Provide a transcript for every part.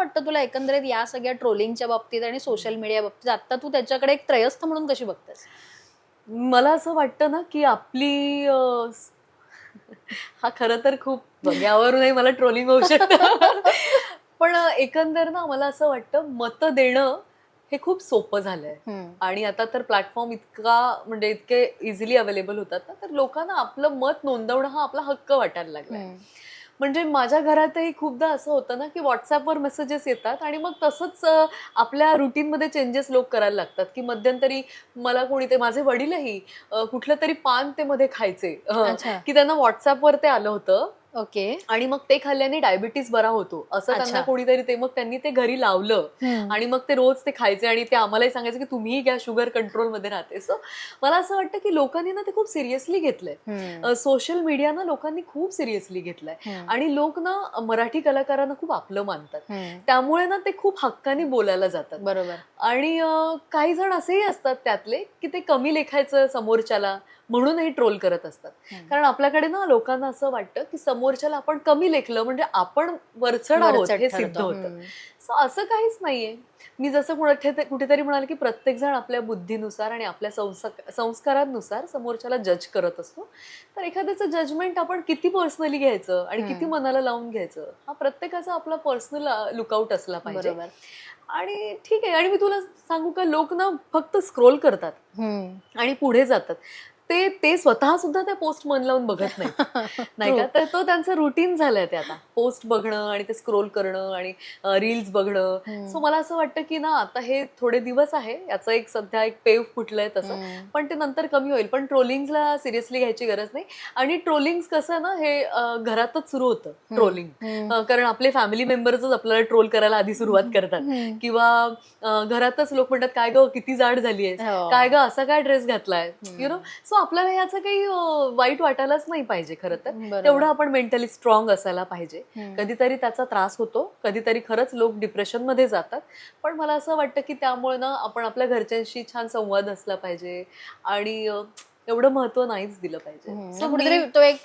वाटतं तुला एकंदरीत या सगळ्या ट्रोलिंगच्या बाबतीत आणि सोशल मीडिया बाबतीत? आता तू त्याच्याकडे एक त्रयस्थ म्हणून कशी बघतेस? मला असं वाटतं ना की आपली हा खरं तर खूप बघ्यावरूनही मला ट्रोलिंग होऊ शकतं. पण एकंदर ना मला असं वाटतं मत देणं हे खूप सोपं झालंय. आणि आता तर प्लॅटफॉर्म इतका म्हणजे इतके इझिली अवेलेबल होतात ना तर लोकांना आपलं मत नोंदवणं हा आपला हक्क वाटायला लागलाय. म्हणजे माझ्या घरातही खूपदा असं होतं ना की व्हॉट्सअपवर मेसेजेस येतात आणि मग तसंच आपल्या रुटीनमध्ये चेंजेस लोक करायला लागतात की मध्यंतरी मला कोणी ते माझे वडीलही कुठलं तरी पान ते मध्ये खायचे. की त्यांना व्हॉट्सअपवर ते आलं होतं. ओके. आणि मग ते खाल्ल्याने डायबिटीस बरा होतो. असं. त्यांना कोणीतरी ते मग त्यांनी ते घरी लावलं. आणि मग ते रोज ते खायचे आणि ते आम्हालाही सांगायचे की तुम्हीही घ्या शुगर कंट्रोलमध्ये राहते. सो मला असं वाटतं की लोकांनी ना ते खूप सिरियसली घेतलंय. सोशल मीडिया ना लोकांनी खूप सिरियसली घेतलंय. आणि लोक ना मराठी कलाकारांना खूप आपलं मानतात. त्यामुळे ना ते खूप हक्काने बोलायला जातात. बरोबर. आणि काही जण असेही असतात त्यातले की ते कमी लेखायचं समोरच्याला म्हणूनही ट्रोल करत असतात. कारण आपल्याकडे ना लोकांना असं वाटतं की समोरच्याला आपण कमी लेखलं म्हणजे आपण वरचढ आहोत हे. सिद्ध होतं. सो असं काहीच नाहीये मी जसं कुठे कुठेतरी म्हणाले की प्रत्येक जण आपल्या बुद्धीनुसार आणि आपल्या संस्क- संस्कारांनुसार समोरच्याला जज करत असतो तर एखाद्याचं जजमेंट आपण किती पर्सनली घ्यायचं आणि किती. मनाला लावून घ्यायचं हा प्रत्येकाचा आपला पर्सनल लुकआउट असला पाहिजे आणि ठीक आहे आणि मी तुला सांगू का लोक ना फक्त स्क्रोल करतात. आणि पुढे जातात ते ते स्वतः सुद्धा त्या पोस्ट मन लावून बघत नाही नाही का? तर तो त्यांचं रुटीन झालंय ते आता. पोस्ट बघणं आणि ते स्क्रोल करणं आणि रील्स बघणं. सो मला असं वाटतं की ना आता हे थोडे दिवस आहे. याचं एक सध्या एक पेव फुटलंय तसं. पण ते नंतर कमी होईल. पण ट्रोलिंगला सिरियसली घ्यायची गरज नाही. आणि ट्रोलिंग कसं ना हे घरातच सुरू होतं ट्रोलिंग. कारण आपले फॅमिली मेंबर्सच आपल्याला ट्रोल करायला आधी सुरुवात करतात. किंवा घरातच लोक म्हणतात काय ग किती जाड झाली आहे हो. काय ग असा काय ड्रेस घातलाय. यु नो सो आपल्याला याचं काही वाईट वाटायलाच नाही पाहिजे खरं तर. तेवढं आपण मेंटली स्ट्रॉंग असायला पाहिजे. कधीतरी त्याचा त्रास होतो कधीतरी खरंच लोक डिप्रेशनमध्ये जातात पण मला असं वाटतं की त्यामुळे ना आपण आपल्या घरच्यांशी छान संवाद असला पाहिजे आणि एवढं महत्त्व नाहीच दिलं पाहिजे. So कुठेतरी तो एक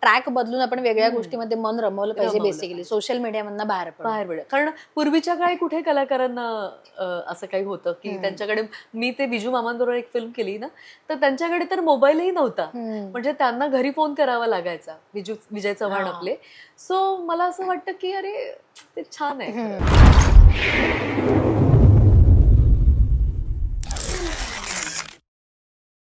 ट्रॅक बदलून आपण वेगळ्या. गोष्टीमध्ये मन रमवलं पाहिजे बेसिकली. सोशल मीडिया मधनं बाहेर बाहेर पडेल कारण पूर्वीच्या काळी कुठे कलाकारांना असं काही होतं की. त्यांच्याकडे मी ते विजू मामांबरोबर एक फिल्म केली ना तर त्यांच्याकडे तर मोबाईलही नव्हता. म्हणजे त्यांना घरी फोन करावा लागायचा विजू विजय चव्हाण. आपले सो मला असं वाटतं की अरे ते छान आहे.